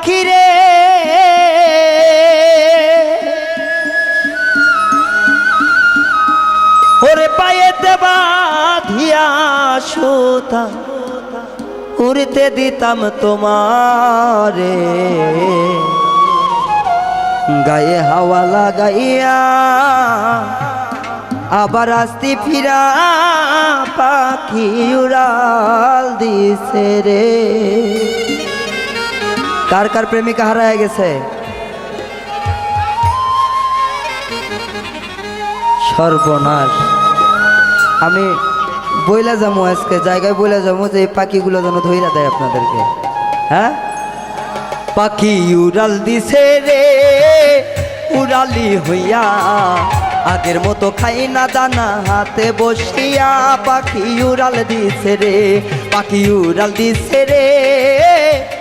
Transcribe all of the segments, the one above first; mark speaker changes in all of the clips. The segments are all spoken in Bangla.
Speaker 1: পাখি রে ওরে পায়েতে বাঁধিয়া সুতা, উড়তে দিতাম তোমারে। গায়ে হাওয়া লাগাইয়া আবার আসতি ফিরা পাখি উড়াল দিছে রে। কার কার প্রেমিকা হারায় গেছে? সর্বনাশ। আমি বইলা যাব আজকে, জায়গায় বইলা যাব যে পাখিগুলো যেন ধইরা দেয় আপনাদেরকে। হ্যাঁ? পাখি উড়াল দিছে রে, উড়ালি হইয়া, আগের মতো খাই না দানা হাতে বসিয়া পাখি উড়াল দিছে রে, পাখি উড়াল দিছে রে।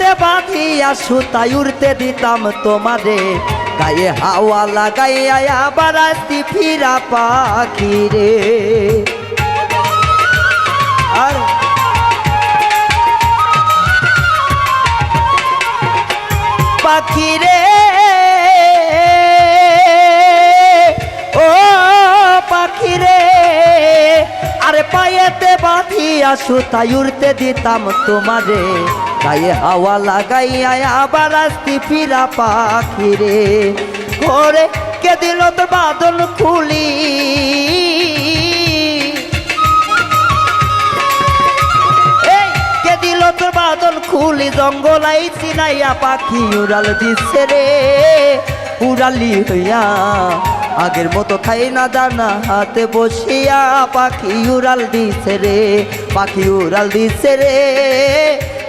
Speaker 1: পায়েতে বাঁধিয়া সুতাই উড়তে দিতাম তোমারে। গায়ে হাওয়া লাগাইয়া আবার আসতি ফিরা পাখি রে আর পাখি রে ও পাখি রে আরে পায়েতে বাঁধিয়া সুতাই উড়তে দিতাম তোমারে। গায়ে হাওয়া লাগাইয়া আবার আসতি ফিরা পাখি রে ঘরে কে দিল তোর বাদল খুলি? কে দিল তোর বাদল খুলি? জঙ্গল আইছি নাইয়া পাখি উড়াল দিচ্ছে রে। উড়ালি হইয়া আগের মতো খাই না দানা হাতে বসিয়া পাখি উড়াল দিছে রে। পাখি উড়াল দিছে রে।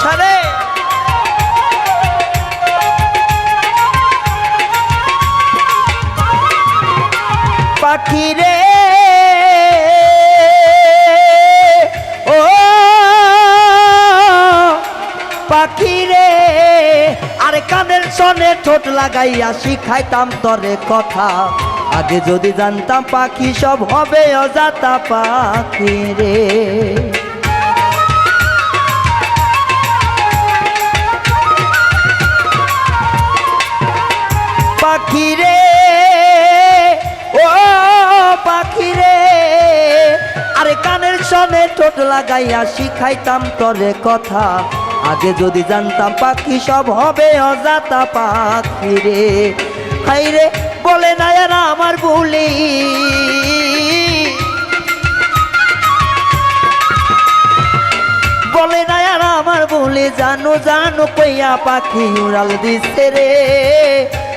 Speaker 1: সারে পাখি রে ও পাখি রে আরে কানের সনে ঠোঁট লাগাইয়া শিখাইতাম তরে কথা। আগে যদি জানতাম পাখি সব হবে অজাতা পাখি রে পাখি রে ও পাখি রে আরে কানের সনে ঠোঁট লাগাইয়া শিখাইতাম তরে কথা। আগে যদি জানতাম পাখি সব হবে অজাতা পাখি রে হাই রে বলে না আমার বলি। বলে না আমার বলে। জানো জানো, কইয়া পাখি উড়াল দিছে রে।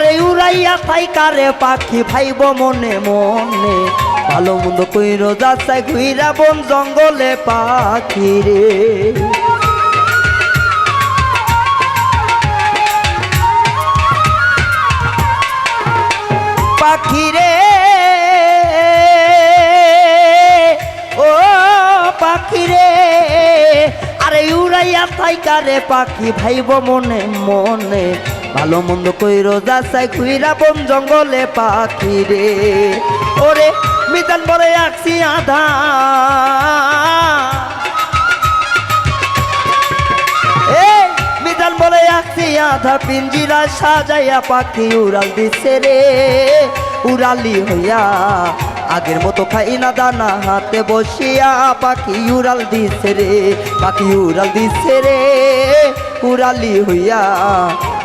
Speaker 1: আরে উড়াইয়া থাই কারে পাখি ভাইব মনে মনে। ভালো মন্দ কইর যাচাই ঘুইরা বন জঙ্গলে পাখি রে। পাখি রে, ও পাখি রে। আরে উড়াইয়া থাইকা রে পাখি ভাইব মনে মনে। ভালো মন্দ কইর যাচাই খুইরা বন জঙ্গলে পাখি রে। ওরে মিতান বলে আছি আধা। এ মিতান বলে আছি আধা। পিঞ্জিরা সাজাইয়া পাখি উড়াল দিছে রে। উড়ালি হইয়া আগের মতো খাই না দানা হাতে বসিয়া পাখি উড়াল দিছে রে। পাখি উড়াল দিছে রে। উড়ালি হইয়া